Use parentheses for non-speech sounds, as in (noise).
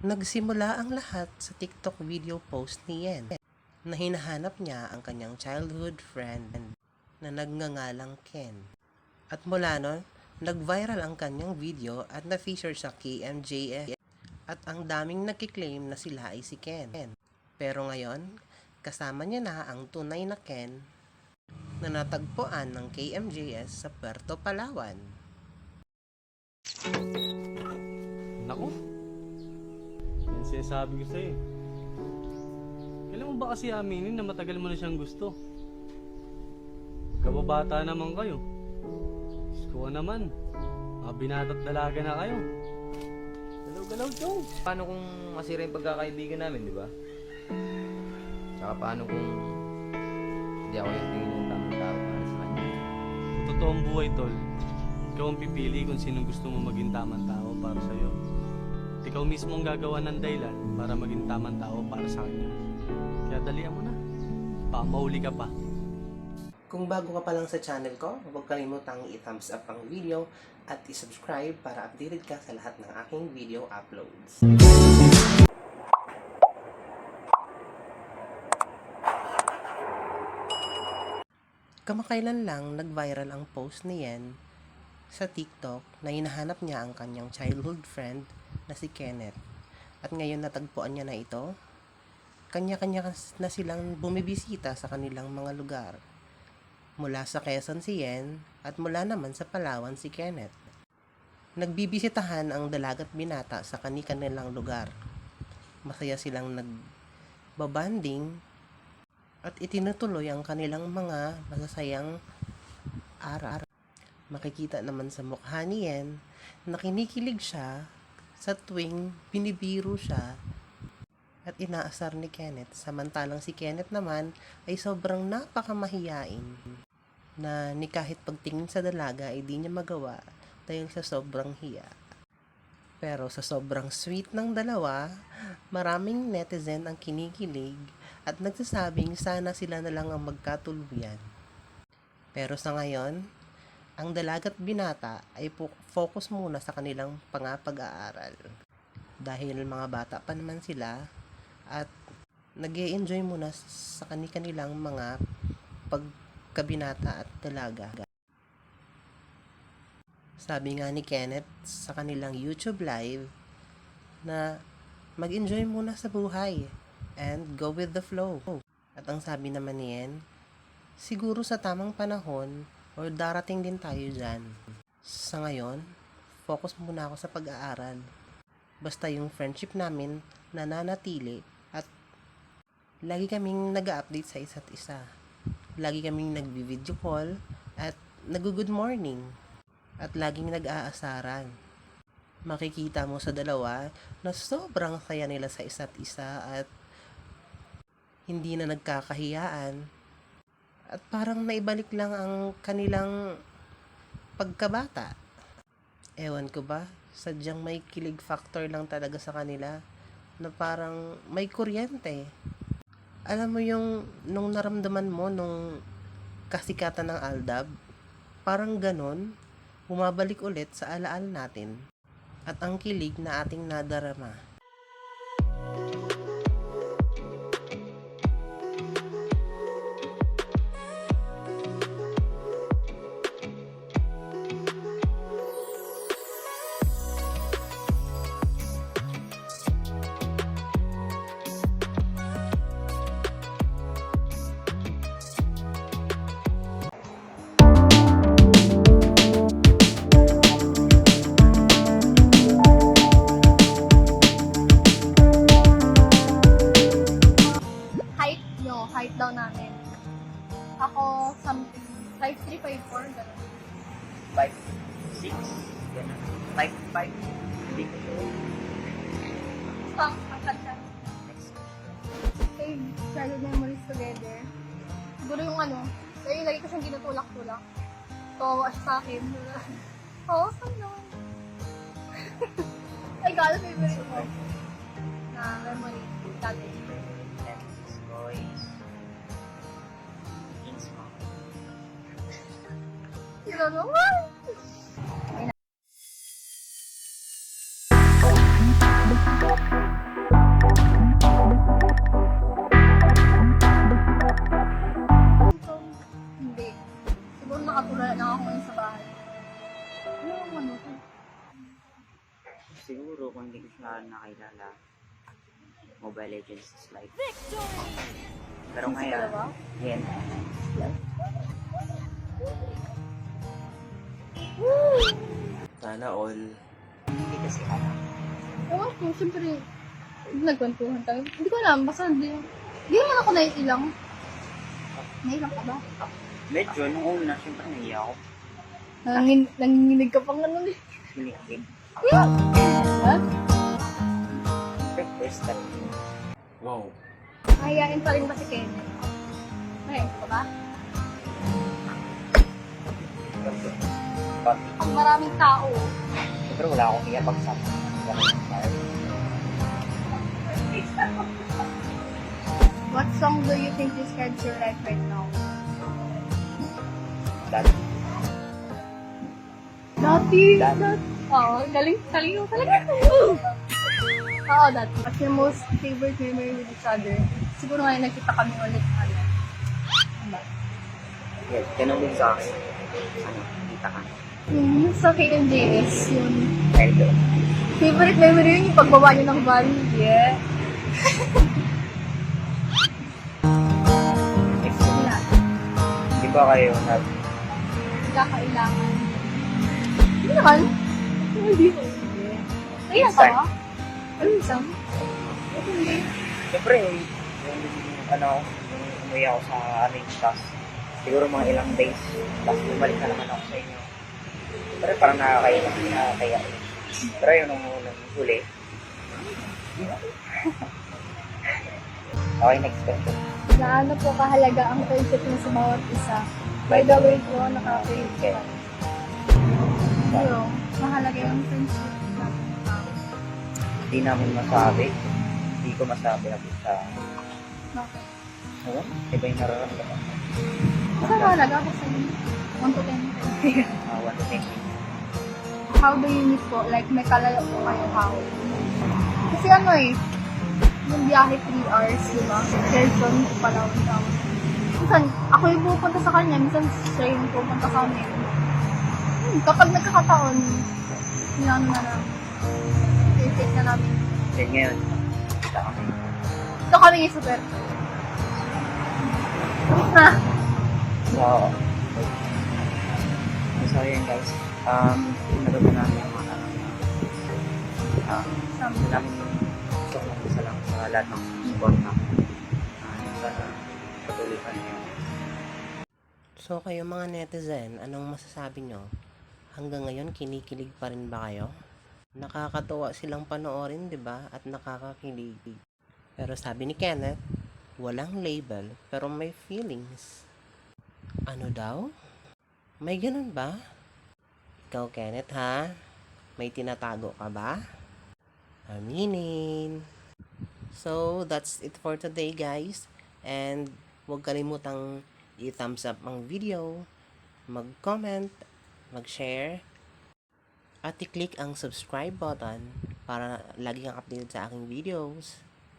Nagsimula ang lahat sa TikTok video post ni Yen na hinahanap niya ang kanyang childhood friend na nagngangalang Ken. At mula nun, nag-viral ang kanyang video at na-feature sa KMJS at ang daming nagkiklaim na sila ay si Ken. Pero ngayon, kasama niya na ang tunay na Ken na natagpuan ng KMJS sa Puerto Palawan. Naku. Yan sinasabi ko sa'yo. Kailan mo ba kasi aminin na matagal mo na siyang gusto? Kababata naman kayo. Diyos ko naman. Mga binata't dalaga na kayo. Galaw-galaw, Chong. Paano kung masira yung pagkakaibigan namin, di ba? Tsaka paano kung hindi ako yung tingin ng tamang tao para sa kanya? Sa totoong buhay, Tol, ikaw ang pipili kung sinong gusto mo maging tamang tao para sa'yo. At ikaw mismo ang gagawa ng dahilan para maging tamang tao para sa kanya. Kaya dalian mo na. Baka mahuli ka pa. Kung bago ka pa lang sa channel ko, huwag kalimutang i-thumbs up ang video at i-subscribe para updated ka sa lahat ng aking video uploads. Kamakailan lang nag-viral ang post ni Yen sa TikTok na hinahanap niya ang kanyang childhood friend na si Kenneth. At ngayon natagpuan niya na ito, kanya-kanya na silang bumibisita sa kanilang mga lugar. Mula sa Quezon si Yen at mula naman sa Palawan si Kenneth. Nagbibisitahan ang dalagat binata sa kani-kanilang lugar. Masaya silang nagbabanding at itinutuloy ang kanilang mga masasayang araw. Makikita naman sa mukha ni Yen na kinikilig siya sa tuwing binibiro siya at inaasar ni Kenneth. Samantalang si Kenneth naman ay sobrang napakamahiyain na ni kahit pagtingin sa dalaga ay di niya magawa dahil sa sobrang hiya. Pero sa sobrang sweet ng dalawa, maraming netizen ang kinikilig at nagsasabing sana sila na lang ang magkatuluyan. Pero sa ngayon, ang dalagat binata ay focus muna sa kanilang pangapag-aaral. Dahil mga bata pa naman sila at nag enjoy muna sa kani-kanilang mga pagkabinata at dalaga. Sabi nga ni Kenneth sa kanilang YouTube live na mag-enjoy muna sa buhay and go with the flow. At ang sabi naman niyan, siguro sa tamang panahon or darating din tayo dyan. Sa ngayon, focus muna ako sa pag-aaral. Basta yung friendship namin nananatili at lagi kaming nag-update sa isa't isa. Lagi kaming nagvi-video call at nag-good morning at laging nag-aasaran. Makikita mo sa dalawa na sobrang saya nila sa isa't isa at hindi na nagkakahiyaan at parang naibalik lang ang kanilang pagkabata. Ewan ko ba, sadyang may kilig factor lang talaga sa kanila na parang may kuryente. Alam mo yung nung naramdaman mo nung kasikatan ng Aldab, parang ganon, bumabalik ulit sa alaala natin at ang kilig na ating nadarama. 5'4", gano'n. 5, 6, 5, 5, big. Pang, angkat siya. Save childhood memories together. Siguro yung ano, dahil lagi ko siyang ginutulak-tulak. Tawa siya sa akin. (laughs) Oo, oh, ano? (laughs) Ay, gala favorite ko. Na memory. Dati. boys. Tulungan! Hindi. Siguro nakatulala lang ako ngayon sa bahay. Ano ang ano ko? Siguro kung hindi ko siya nakilala, Mobile Legends is like. Victory! Pero ngayon, yan. Yeah. Yan. Sana all. Hindi kasi alam. Ewan ko, siyempre, nagkwentuhan tayo. Hindi ko alam, basta hindi. Hindi naman ako naiilang. Naiilang ka ba? Medyo, nung una, syempre naiya ako. Nangin, nanginginig ka pang ano eh. Ha? Pero first time. Wow. Mahihain pa rin ba si Kenneth? Mahihain ka ba? Pag, Ang maraming tao. syempre wala akong iya pagsama. What song do you think describes your life right now? Dati, Dati. Dati. Oo, galing. Galing mo talaga. (laughs) Oo, dati. What's your most favorite memory with each other? Siguro ngayon nagkita kami ulit. Ano? Ano ba? yeah, ganun din sa akin. Ano, kita ka. Yung sa KMJS, yung doon. favorite memory yun yung pagbaba niyo ng van. Yeah. Next. Di ba kayo nag Nagkakailangan. Hindi naman. Hindi. Next ka ba? Ano isang? Hindi. Siyempre, yung, yung, ano, yung umuwi ako sa aming class, siguro mga ilang days, tapos bumalik na naman ako sa inyo. Pero parang nakakaya na, nakakaya. Pero yun, nung, nung huli, okay, next question. Gaano po kahalaga ang friendship niyo sa bawat isa? By the way po, nakaka-friendship. Pero, mahalaga yung friendship natin ng tao. Hindi namin masabi, hindi ko masabi ako sa, Bakit? ano, iba yung nararamdaman. Basta mahalaga ako sa inyo. 1 to 10. (laughs) How do you meet po? Like, may kalala po kayo how? Kasi ano eh, yung biyahe 3 hours, di ba? Quezon, Palawan, Tawag. Minsan, ako yung pupunta sa kanya, minsan siya yung pupunta sa amin. Hmm, kapag nagkakataon, yan na lang. I-take na namin. Then ngayon, kita kami. Ito kami yung super. Ha? So, so yun guys, um, pinagod na namin yung mga na, um, Sabi. Gusto ko lang sa lahat ng support na uh, sana patuloy pa niyo. So kayo mga netizen, anong masasabi nyo? Hanggang ngayon, kinikilig pa rin ba kayo? Nakakatuwa silang panoorin, di ba? At nakakakilig. Pero sabi ni Kenneth, walang label, pero may feelings. Ano daw? May ganun ba? Ikaw, Kenneth, ha? May tinatago ka ba? Aminin. So, that's it for today, guys. And huwag kalimutang i-thumbs up ang video, mag-comment, mag-share, at i-click ang subscribe button para lagi kang updated sa aking videos.